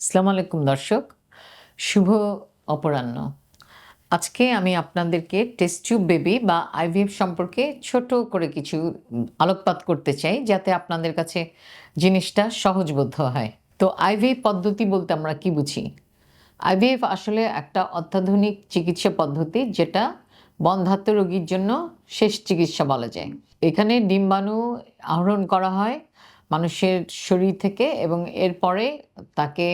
আসসালামু আলাইকুম দর্শক। শুভ অপরাহ্ন। আজকে আমি আপনাদেরকে টেস্ট টিউব বেবি বা আইভিএফ সম্পর্কে ছোট করে কিছু আলোকপাত করতে চাই, যাতে আপনাদের কাছে জিনিসটা সহজবোধ্য হয়। তো আইভিএফ পদ্ধতি বলতে আমরা কি বুঝি? আইভিএফ আসলে একটা অত্যাধুনিক চিকিৎসা পদ্ধতি, যেটা বন্ধাত্ম রোগীর জন্য শেষ চিকিৎসা বলা যায়। এখানে ডিম্বাণু আহরণ করা হয় মানুষের শরীর থেকে এবং এরপরে তাকে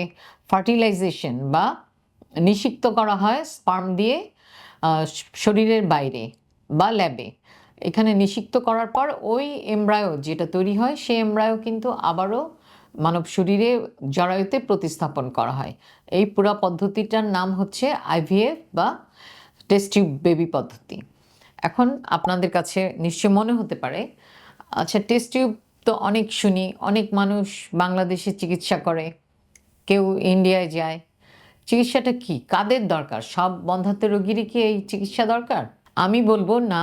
ফার্টিলাইজেশন বা নিষিক্ত করা হয় স্পার্ম দিয়ে শরীরের বাইরে বা ল্যাবে এখানে নিষিক্ত করার পর ওই এমব্রায়ো যেটা তৈরি হয়, সেই এমব্রায়ো কিন্তু আবারও মানব শরীরে জরায়ুতে প্রতিস্থাপন করা হয়। এই পুরো পদ্ধতিটার নাম হচ্ছে আইভিএফ বা টেস্ট টিউব বেবি পদ্ধতি। এখন আপনাদের কাছে নিশ্চয় মনে হতে পারে আচ্ছা টেস্ট টিউব তো অনেক শুনি, অনেক মানুষ বাংলাদেশে চিকিৎসা করে, কেউ ইন্ডিয়ায় যায়। চিকিৎসাটা কি? কাদের দরকার? সব বন্ধাত্ম রোগীরই কি এই চিকিৎসা দরকার? আমি বলব, না,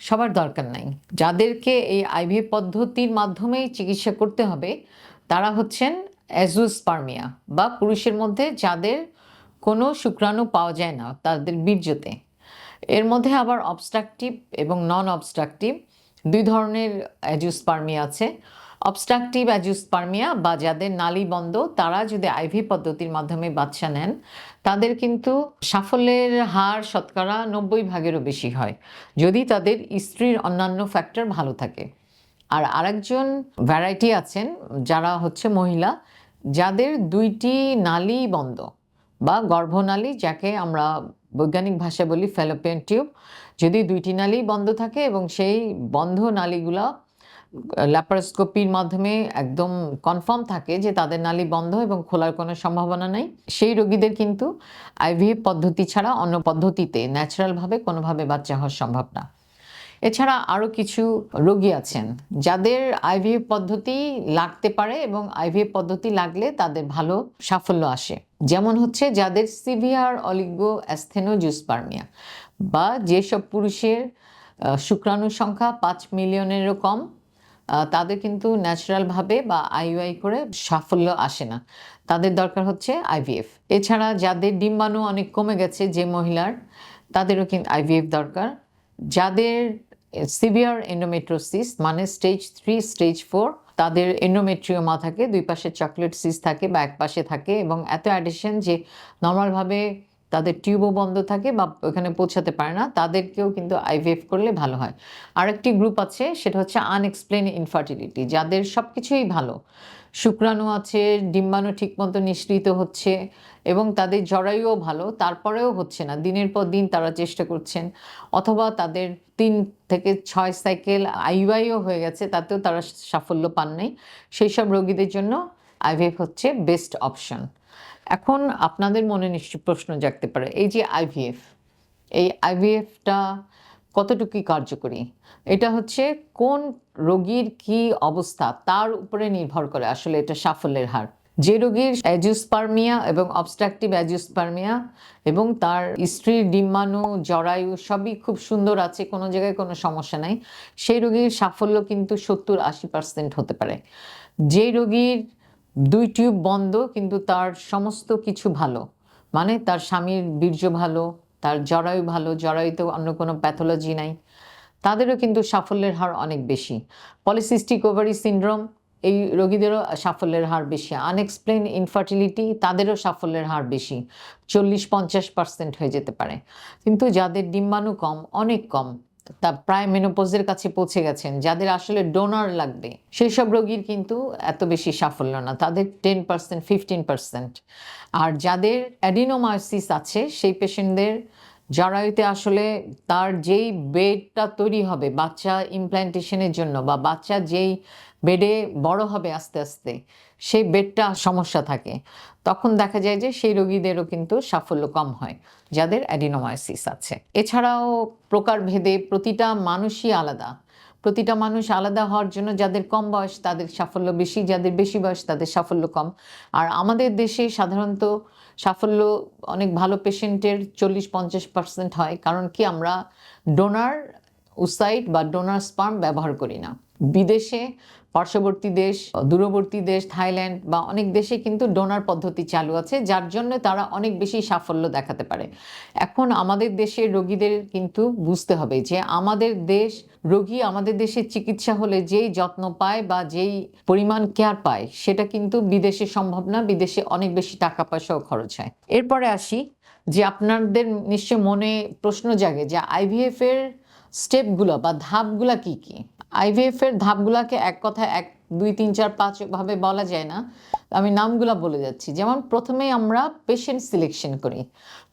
সবার দরকার নাই। যাদেরকে এই আইভি পদ্ধতির মাধ্যমেই চিকিৎসা করতে হবে, তারা হচ্ছেন অ্যাজুস্পার্মিয়া বা পুরুষের মধ্যে যাদের কোনো শুক্রাণু পাওয়া যায় না, তাদের বীর্যতে। এর মধ্যে আবার অবস্ট্রাকটিভ এবং নন অবস্ট্রাকটিভ দুই ধরনের অ্যাজুস্পার্মিয়া আছে। অবস্ট্রাকটিভ অ্যাজুস্পার্মিয়া বা যাদের নালী বন্ধ, তারা যদি আইভি পদ্ধতির মাধ্যমে বাচ্চা নেন, তাদের কিন্তু সাফল্যের হার শতকরা নব্বই ভাগেরও বেশি হয়, যদি তাদের স্ত্রীর অন্যান্য ফ্যাক্টর ভালো থাকে। আর আরেকজন ভ্যারাইটি আছেন, যারা হচ্ছে মহিলা, যাদের দুইটি নালী বন্ধ বা গর্ভনালী, যাকে আমরা বৈজ্ঞানিক ভাষায় বলি ফেলোপিয়ান টিউব যদি দুইটি নালী বন্ধ থাকে এবং সেই বন্ধ নালীগুলো ল্যাপারোস্কোপির মাধ্যমে একদম কনফার্ম থাকে যে তাদের নালী বন্ধ এবং খোলার কোনো সম্ভাবনা নেই, সেই রোগীদের কিন্তু আইভিএফ পদ্ধতি ছাড়া অন্য পদ্ধতিতে ন্যাচারালভাবে কোনোভাবে বাচ্চা হওয়া সম্ভব না। এছাড়া আরও কিছু রোগী আছেন, যাদের আইভিএফ পদ্ধতি লাগতে পারে এবং আইভিএফ পদ্ধতি লাগলে তাদের ভালো সাফল্য আসে। যেমন হচ্ছে যাদের সিভিয়ার অলিগো অ্যাস্থেনোজুসপার্মিয়া বা যেসব পুরুষের শুক্রাণুর সংখ্যা পাঁচ মিলিয়নেরও কম তাদের কিন্তু ন্যাচারালভাবে বা আইইউআই করে সাফল্য আসে না। তাদের দরকার হচ্ছে আইভিএফ এছাড়া যাদের ডিম্বাণু অনেক কমে গেছে যে মহিলার, তাদেরও কিন্তু আইভিএফ দরকার। যাদের সিভিয়ার এন্ডোমেট্রোসিস মানে স্টেজ থ্রি, স্টেজ ফোর, তাদের এন্ডোমেট্রিওমা থাকে দুই পাশে চকলেট সিস থাকে বা এক পাশে থাকে এবং এত অ্যাডিশন যে নর্মালভাবে তাদের টিউবও বন্ধ থাকে বা ওখানে পৌঁছাতে পারে না, তাদেরকেও কিন্তু আইভিএফ করলে ভালো হয়। আরেকটি গ্রুপ আছে, সেটা হচ্ছে আনএক্সপ্লেন ইনফার্টিলিটি যাদের সব কিছুই ভালো। শুক্রাণু আছে, ডিম্বাণু ঠিকমতো নিঃসৃত হচ্ছে এবং তাদের জরায়ুও ভালো, তারপরেও হচ্ছে না, দিনের পর দিন তারা চেষ্টা করছেন। অথবা তাদের তিন থেকে ছয় সাইকেল আইওয়াইও হয়ে গেছে, তাতেও তারা সাফল্য পান নাই। সেই সব রোগীদের জন্য আইভিএফ হচ্ছে বেস্ট অপশন এখন আপনাদের মনে নিশ্চয় প্রশ্ন জাগতে পারে, এই যে আইভিএফ এই আইভিএফটা কতটুকু কার্যকরী? এটা হচ্ছে কোন রোগীর কি অবস্থা, তার উপরে নির্ভর করে আসলে এটা সাফল্যের হার। যে রোগীর অ্যাজিওস্পার্মিয়া এবং অবস্ট্রাকটিভ অ্যাজিওস্পার্মিয়া এবং তার স্ত্রীর ডিম্বাণু, জরায়ু সবই খুব সুন্দর আছে, কোনো জায়গায় কোনো সমস্যা নাই। সেই রোগীর সাফল্য কিন্তু সত্তর আশি পার্সেন্ট হতে পারে। যে রোগীর দুই টিউব বন্ধ, কিন্তু তার সমস্ত কিছু ভালো। মানে তার স্বামীর বীর্য ভালো, তার জরায়ু ভালো জরায়ুতে অন্য কোনো প্যাথোলজি নাই। তাদেরও কিন্তু সাফল্যের হার অনেক বেশি। পলিসিস্টিক ওভারি সিনড্রোম এই রোগীদেরও সাফল্যের হার বেশি। আনএক্সপ্লেন ইনফার্টিলিটি তাদেরও সাফল্যের হার বেশি। চল্লিশ পঞ্চাশ পার্সেন্ট হয়ে যেতে পারে। কিন্তু যাদের ডিম্বাণু কম, অনেক কম। তা প্রায় মেনোপোজের কাছে পৌঁছে গেছেন, যাদের আসলে ডোনার লাগবে। সেই সব রোগীর কিন্তু এত বেশি সাফল্য না, তাদের টেন পার্সেন্ট ফিফটিন পার্সেন্ট আর যাদের অ্যাডিনোমায়োসিস আছে, সেই পেশেন্টদের জরায়ুতে আসলে তার যেই বেডটা তৈরি হবে, বাচ্চা ইমপ্ল্যান্টেশনের জন্য বা বাচ্চা যেই বেডে বড় হবে আস্তে আস্তে, সেই বেডটা সমস্যা থাকে। তখন দেখা যায় যে সেই রোগীদেরও কিন্তু সাফল্য কম হয়, যাদের অ্যাডিনোমাইসিস আছে। এছাড়াও প্রকারভেদে প্রতিটা মানুষই আলাদা। প্রতিটা মানুষ আলাদা হওয়ার জন্য যাদের কম বয়স, তাদের সাফল্য বেশি, যাদের বেশি বয়স, তাদের সাফল্য কম। আর আমাদের দেশে সাধারণত সাফল্য অনেক ভালো পেশেন্টের চল্লিশ পঞ্চাশ পার্সেন্ট হয়। কারণ কি? আমরা ডোনার উসাইট বা ডোনার স্পার্ম ব্যবহার করি না। বিদেশে, পার্শ্ববর্তী দেশ, দূরবর্তী দেশ, থাইল্যান্ড বা অনেক দেশে কিন্তু ডোনার পদ্ধতি চালু আছে, যার জন্য তারা অনেক বেশি সাফল্য দেখাতে পারে। এখন আমাদের দেশের রোগীদের কিন্তু বুঝতে হবে যে আমাদের দেশ, রোগী আমাদের দেশে চিকিৎসা হলে যেই যত্ন পায় বা যেই পরিমাণ কেয়ার পায়, সেটা কিন্তু বিদেশে সম্ভব না, বিদেশে অনেক বেশি টাকা পয়সাও খরচ হয়। এরপরে আসি যে আপনাদের নিশ্চয় মনে প্রশ্ন জাগে যে আইভিএফ এর স্টেপগুলো বা ধাপগুলা কি কি? আইভিএফ এর ধাপগুলাকে এক কথা এক, দুই, তিন, চার, পাঁচ ভাবে বলা যায় না। আমি নামগুলা বলে যাচ্ছি। যেমন প্রথমেই আমরা পেশেন্ট সিলেকশন করি।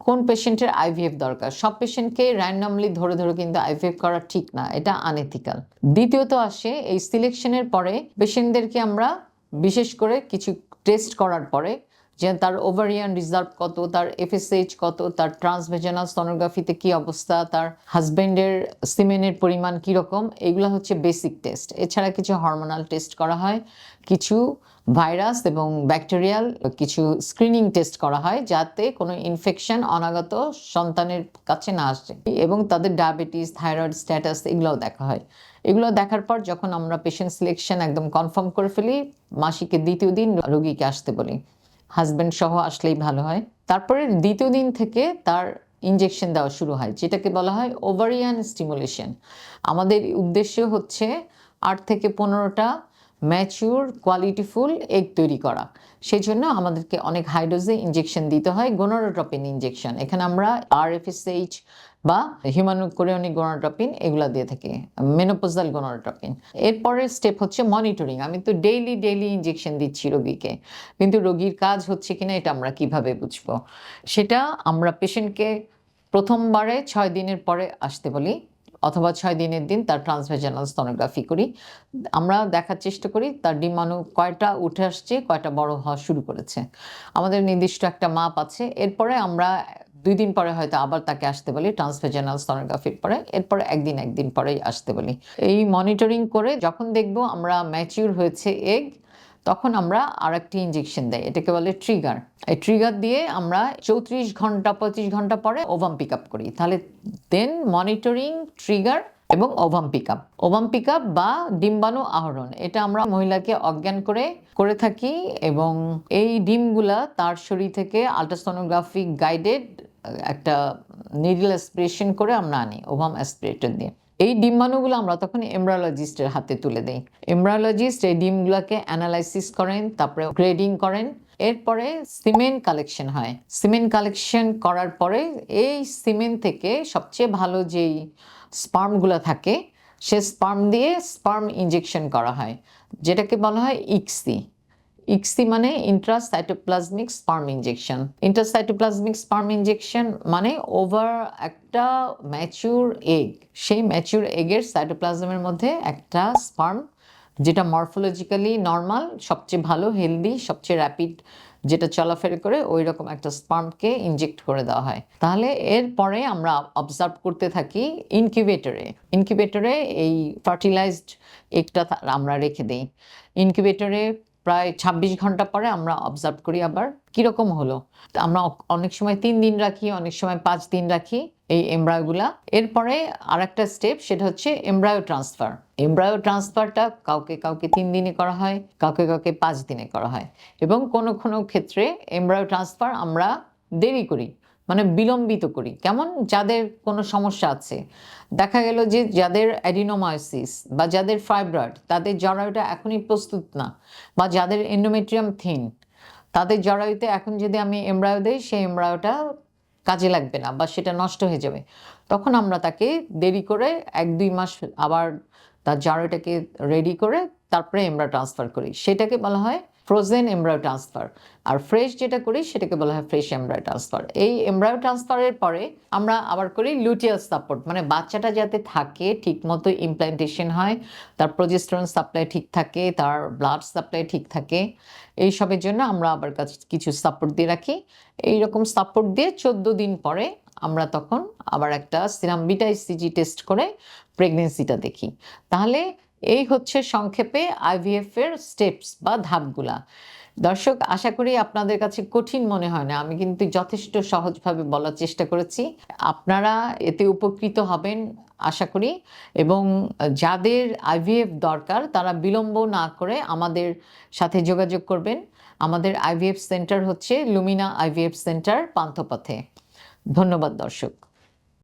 কোন পেশেন্টের আইভিএফ দরকার? সব পেশেন্টকে র্যান্ডমলি ধরে ধরে কিন্তু আইভিএফ করা ঠিক না, এটা আনএথিক্যাল দ্বিতীয়ত আসে এই সিলেকশনের পরে পেশেন্টদেরকে আমরা বিশেষ করে কিছু টেস্ট করার পরে যে তার ওভারিয়ান রিজার্ভ কত, তার এফএসএইচ কত, তার ট্রান্সভেজানাল সনোগ্রাফিতে কি অবস্থা, তার হাজবেন্ডের সিমেনের পরিমাণ কি রকম, এগুলো হচ্ছে বেসিক টেস্ট এছাড়া কিছু হরমোনাল টেস্ট করা হয়, কিছু ভাইরাস এবং ব্যাকটেরিয়াল কিছু স্ক্রিনিং টেস্ট করা হয়, যাতে কোনো ইনফেকশন অনাগত সন্তানের কাছে না আসে এবং তাদের ডায়াবেটিস থাইরয়েড স্ট্যাটাস এগুলোও দেখা হয়। এগুলো দেখার পর যখন আমরা পেশেন্ট সিলেকশন একদম কনফার্ম করে ফেলি মাসিকের দ্বিতীয় দিন রোগীকে আসতে বলি। হাজব্যান্ড সহ আসলেই ভালো হয়। তারপরে দ্বিতীয় দিন থেকে তার ইনজেকশন দেওয়া শুরু হয়, যেটাকে বলা হয় ওভারিয়ান স্টিমুলেশন আমাদের উদ্দেশ্য হচ্ছে আট থেকে পনেরোটা ম্যাচিউর কোয়ালিটিফুল এগ তৈরি করা। সেই জন্য আমাদেরকে অনেক হাই ডোজে ইনজেকশন দিতে হয় গোনারোটপিন ইনজেকশন এখানে আমরা আর এফএসএইচ বা হিউম্যানো কোরিয়নিক গোনারোটপিন এগুলো দিয়ে থাকি মেনোপোজাল গোনারোটপিন এরপরের স্টেপ হচ্ছে মনিটরিং আমি তো ডেইলি ডেইলি ইনজেকশন দিচ্ছি রোগীকে। কিন্তু রোগীর কাজ হচ্ছে কিনা এটা আমরা কীভাবে বুঝব? সেটা আমরা পেশেন্টকে প্রথমবারে ছয় দিনের পরে আসতে বলি, অথবা ছয় দিনের দিন তার ট্রান্সভেজানাল স্তনোগ্রাফি করি। আমরা দেখার চেষ্টা করি, তার ডিমাণু কয়টা উঠে আসছে, কয়টা বড় হওয়া শুরু করেছে। আমাদের নির্দিষ্ট একটা মাপ আছে। এরপরে আমরা দুই দিন পরে হয়তো আবার তাকে আসতে বলি ট্রান্সভেজানাল স্তনোগ্রাফির পরে। এরপরে একদিন একদিন পরেই আসতে বলি। এই মনিটরিং করে যখন দেখব আমরা ম্যাচিউর হয়েছে এগ তখন আমরা আর একটি ইঞ্জেকশন দেয় এটাকে বলে ট্রিগার এই ট্রিগার দিয়ে আমরা চৌত্রিশ ঘণ্টা পঁচিশ ঘণ্টা পরে ওভাম পিক আপ করি। তাহলে দেন মনিটরিং ট্রিগার এবং ovum pick up ovum pick up বা ডিম্বাণু আহরণ, এটা আমরা মহিলাকে অজ্ঞান করে করে থাকি এবং এই ডিমগুলা তার শরীর থেকে আল্ট্রাসোনোগ্রাফিক গাইডেড একটা নিডল অ্যাসপিরেশন করে আমরা আনি ওভাম অ্যাসপিরেটর দিয়ে। এই ডিম্বাণুগুলো আমরা তখন এমব্রায়োলজিস্টের হাতে তুলে দিই। এমব্রায়োলজিস্ট এই ডিমগুলোকে অ্যানালাইসিস করেন, তারপরে গ্রেডিং করেন। এরপরে সিমেন্ট কালেকশন হয়। সিমেন্ট কালেকশন করার পরে এই সিমেন্ট থেকে সবচেয়ে ভালো যেই স্পার্মগুলো থাকে, সে স্পার্ম দিয়ে স্পার্ম ইঞ্জেকশন করা হয়, যেটাকে বলা হয় ইক্সি ইক্সি মানে intracytoplasmic sperm injection intracytoplasmic sperm injection মানে ওভার একটা ম্যাচিউর এগ সেই ম্যাচিউর এগের সাইটোপ্লাজমের মধ্যে একটা স্পার্ম যেটা মরফোলজিক্যালি নর্মাল সবচেয়ে ভালো হেলদি সবচেয়ে র্যাপিড যেটা চলাফেরা করে ওই রকম একটা স্পার্মকে ইনজেক্ট করে দেওয়া হয়। তাহলে এরপরে আমরা অবজার্ভ করতে থাকি ইনকিউবেটরে ইনকিউবেটরে এই ফার্টিলাইজড এগটা আমরা রেখে দিই। ইনকিউবেটরে প্রায় ছাব্বিশ ঘণ্টা পরে আমরা অবজার্ভ করি আবার কীরকম হলো। আমরা অনেক সময় তিন দিন রাখি, অনেক সময় পাঁচ দিন রাখি এই এমব্রায়োগুলা এরপরে আর একটা স্টেপ সেটা হচ্ছে এমব্রায়ো ট্রান্সফার এমব্রায়ো ট্রান্সফারটা কাউকে কাউকে তিন দিনে করা হয়, কাউকে কাউকে পাঁচ দিনে করা হয়। এবং কোনো কোনো ক্ষেত্রে এমব্রায়ো ট্রান্সফার আমরা দেরি করি। মানে বিলম্বিত করি। কেমন? যাদের কোনো সমস্যা আছে। দেখা গেল যে যাদের অ্যাডিনোমায়োসিস বা যাদের ফাইব্রয়েড, তাদের জরায়ুটা এখনই প্রস্তুত না বা যাদের এন্ডোমেট্রিয়াম থিন তাদের জরায়ুতে এখন যদি আমি এমব্রায়ো দিই, সেই এমব্রায়োটা কাজে লাগবে না বা সেটা নষ্ট হয়ে যাবে। তখন আমরা তাকে দেরি করে এক দুই মাস আবার তার জরায়ুটাকে রেডি করে তারপরে এমব্রা ট্রান্সফার করি। সেটাকে বলা হয় ফ্রোজেন এমব্রায়ো ট্রান্সফার আর ফ্রেশ যেটা করি, সেটাকে বলা হয় ফ্রেশ এমব্রায়ো ট্রান্সফার এই এমব্রায়ো ট্রান্সফারের পরে আমরা আবার করি লুটিয়াল সাপোর্ট মানে বাচ্চাটা যাতে থাকে, ঠিকমতো ইমপ্ল্যান্টেশন হয়, তার প্রজেস্টরন সাপ্লাই ঠিক থাকে, তার ব্লাড সাপ্লাই ঠিক থাকে এই সবের জন্য আমরা আবার কাছে, কিছু সাপোর্ট দিয়ে রাখি। এই রকম সাপোর্ট দিয়ে চোদ্দ দিন পরে আমরা তখন আবার একটা সিরাম বিটা সিজি টেস্ট করে প্রেগনেন্সিটা দেখি। তাহলে এই হচ্ছে সংক্ষেপে আইভিএফ এর স্টেপস বা ধাপগুলা। দর্শক, আশা করি আপনাদের কাছে কঠিন মনে হয় না, আমি কিন্তু যথেষ্ট সহজভাবে বলার চেষ্টা করেছি। আপনারা এতে উপকৃত হবেন, আশা করি, এবং যাদের আইভিএফ দরকার, তারা বিলম্ব না করে আমাদের সাথে যোগাযোগ করবেন। আমাদের আইভিএফ সেন্টার হচ্ছে লুমিনা আইভিএফ সেন্টার পান্থপথে। ধন্যবাদ, দর্শক।